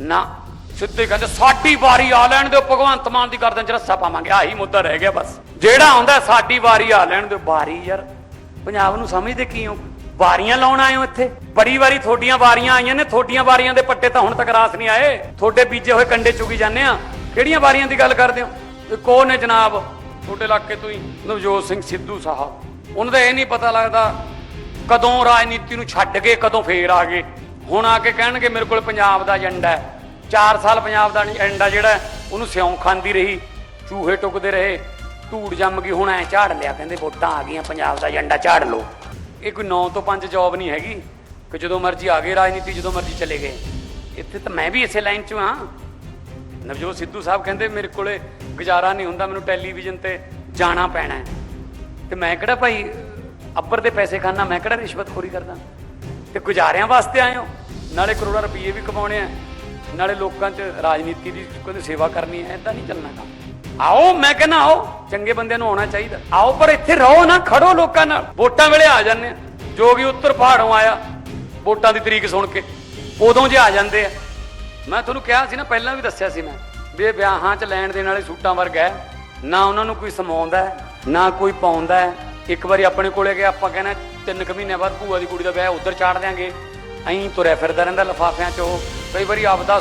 ਨਾ। ਸਿੱਧੇ ਕਹਿੰਦੇ ਸਾਡੀ ਵਾਰੀ ਆ ਲੈਣ ਦਿਓ, ਭਗਵੰਤ ਮਾਨ ਦੀ ਗਰਦਨ 'ਚ ਰੱਸਾ ਪਾਵਾਂਗੇ। ਆਹੀ ਮੁੱਦਾ ਰਹਿ ਗਿਆ ਬਸ। ਜਿਹੜਾ ਆਉਂਦਾ ਸਾਡੀ ਵਾਰੀ ਆ ਲੈਣ ਦਿਓ। ਵਾਰੀ ਯਾਰ, ਪੰਜਾਬ ਨੂੰ ਸਮਝਦੇ ਕੀ ਹੋ? ਵਾਰੀਆਂ ਲਾਉਣ ਆਏ ਹੋ ਇੱਥੇ? ਬੜੀ ਵਾਰੀ ਤੁਹਾਡੀਆਂ ਵਾਰੀਆਂ ਆਈਆਂ ਨੇ, ਤੁਹਾਡੀਆਂ ਵਾਰੀਆਂ ਦੇ ਪੱਟੇ ਤਾਂ ਹੁਣ ਤੱਕ ਰਾਸ ਨਹੀਂ ਆਏ। ਤੁਹਾਡੇ ਬੀਜੇ ਹੋਏ ਕੰਡੇ ਚੁਗੀ ਜਾਂਦੇ ਆ ਕਿਹੜੀਆਂ ਵਾਰੀਆਂ ਦੀ ਗੱਲ ਕਰਦੇ ਹੋ? ਇਹ ਕੌਣ ਨੇ ਜਨਾਬ? ਤੁਹਾਡੇ ਇਲਾਕੇ ਤੋਂ ਹੀ ਨਵਜੋਤ ਸਿੰਘ ਸਿੱਧੂ ਸਾਹਿਬ। ਉਹਨਾਂ ਦਾ ਇਹ ਨਹੀਂ ਪਤਾ ਲੱਗਦਾ, ਕਦੋਂ ਰਾਜਨੀਤੀ ਨੂੰ ਛੱਡ ਕੇ, ਕਦੋਂ ਫੇਰ ਆ ਗਏ। ਹੁਣ ਆ ਕੇ ਕਹਿਣਗੇ ਮੇਰੇ ਕੋਲ ਪੰਜਾਬ ਦਾ ਏਜੰਡਾ ਹੈ। 4 ਸਾਲ ਪੰਜਾਬ ਦਾ ਏਜੰਡਾ ਜਿਹੜਾ ਉਹਨੂੰ ਸਿਉਂ ਖਾਂਦੀ ਰਹੀ, ਚੂਹੇ ਟੁਕਦੇ ਰਹੇ, ਧੂੜ ਜੰਮ ਗਈ, ਹੁਣ ਐ ਝਾੜ ਲਿਆ, ਕਹਿੰਦੇ ਵੋਟਾਂ ਆ ਗਈਆਂ, ਪੰਜਾਬ ਦਾ ਏਜੰਡਾ ਝਾੜ ਲਓ। ਇਹ ਕੋਈ 9 ਤੋਂ 5 ਜੌਬ ਨਹੀਂ ਹੈਗੀ, ਕਿ ਜਦੋਂ ਮਰਜ਼ੀ ਆ ਗਏ ਰਾਜਨੀਤੀ, ਜਦੋਂ ਮਰਜ਼ੀ ਚਲੇ ਗਏ। ਇੱਥੇ ਤਾਂ ਮੈਂ ਵੀ ਇਸੇ ਲਾਈਨ 'ਚ ਹਾਂ। ਨਵਜੋਤ ਸਿੱਧੂ ਸਾਹਿਬ ਕਹਿੰਦੇ, ਮੇਰੇ ਕੋਲੇ ਗੁਜ਼ਾਰਾ ਨਹੀਂ ਹੁੰਦਾ, ਮੈਨੂੰ ਟੈਲੀਵਿਜ਼ਨ ਤੇ ਜਾਣਾ ਪੈਣਾ ਹੈ। ਤੇ ਮੈਂ ਕਿਹੜਾ ਭਾਈ ਅੱਬਰ ਦੇ ਪੈਸੇ ਖਾਣਾ ਮੈਂ ਕਿਹੜਾ ਰਿਸ਼ਵਤਖੋਰੀ ਕਰਦਾ? ਤੇ ਗੁਜ਼ਾਰਿਆਂ ਵਾਸਤੇ ਆਏ ਹੋ? ਨਾਲੇ ਕਰੋੜਾਂ ਰੁਪਏ ਵੀ ਕਮਾਉਣੇ ਆ। ਨਾਲੇ ਲੋਕਾਂ 'ਚ ਰਾਜਨੀਤੀ ਦੀ ਕੋਈ ਸੇਵਾ ਕਰਨੀ ਹੈ ਐਦਾਂ ਨਹੀਂ ਚੱਲਣਾ ਕੰਮ। ਆਓ, ਮੈਂ ਕਹਿੰਦਾ ਆਓ, ਚੰਗੇ ਬੰਦਿਆਂ ਨੂੰ ਆਉਣਾ ਚਾਹੀਦਾ। ਆਓ, ਪਰ ਇੱਥੇ ਰਹੋ ਨਾ, ਖੜੋ ਲੋਕਾਂ ਨਾਲ। ਵੋਟਾਂ ਵੇਲੇ ਆ ਜਾਂਦੇ ਆ। ਜੋਗੀ ਉੱਤਰ ਪਹਾੜੋਂ ਆਇਆ, ਵੋਟਾਂ ਦੀ ਤਰੀਕ ਸੁਣ ਕੇ, ਉਦੋਂ ਜੇ ਆ ਜਾਂਦੇ ਆ। ਮੈਂ ਤੁਹਾਨੂੰ ਕਿਹਾ ਸੀ ਨਾ, ਪਹਿਲਾਂ ਵੀ ਦੱਸਿਆ ਸੀ ਮੈਂ, ਵੀ ਇਹ ਵਿਆਹਾਂ 'ਚ ਲੈਣ ਦੇਣ ਵਾਲੇ ਸੂਟਾਂ ਵਰਗਾ ਹੈ। ਨਾ ਉਹਨਾਂ ਨੂੰ ਕੋਈ ਸਮਾਉਂਦਾ ਨਾ ਕੋਈ ਪਾਉਂਦਾ ਇੱਕ ਵਾਰੀ ਆਪਣੇ ਕੋਲੇ ਗਿਆ ਆਪਾਂ ਕਹਿੰਦੇ ਤਿੰਨ ਕੁ ਮਹੀਨਿਆਂ ਬਾਅਦ ਭੂਆ ਦੀ ਕੁੜੀ ਦਾ ਵਿਆਹ ਉਧਰ ਚਾੜ ਦਿਆਂਗੇ। ਐਂ ਤੁਰਿਆ ਫਿਰਦਾ ਰਹਿੰਦਾ ਲਫਾਫਿਆਂ 'ਚ। ਉਹ ਕਈ ਵਾਰੀ ਆਪਦਾ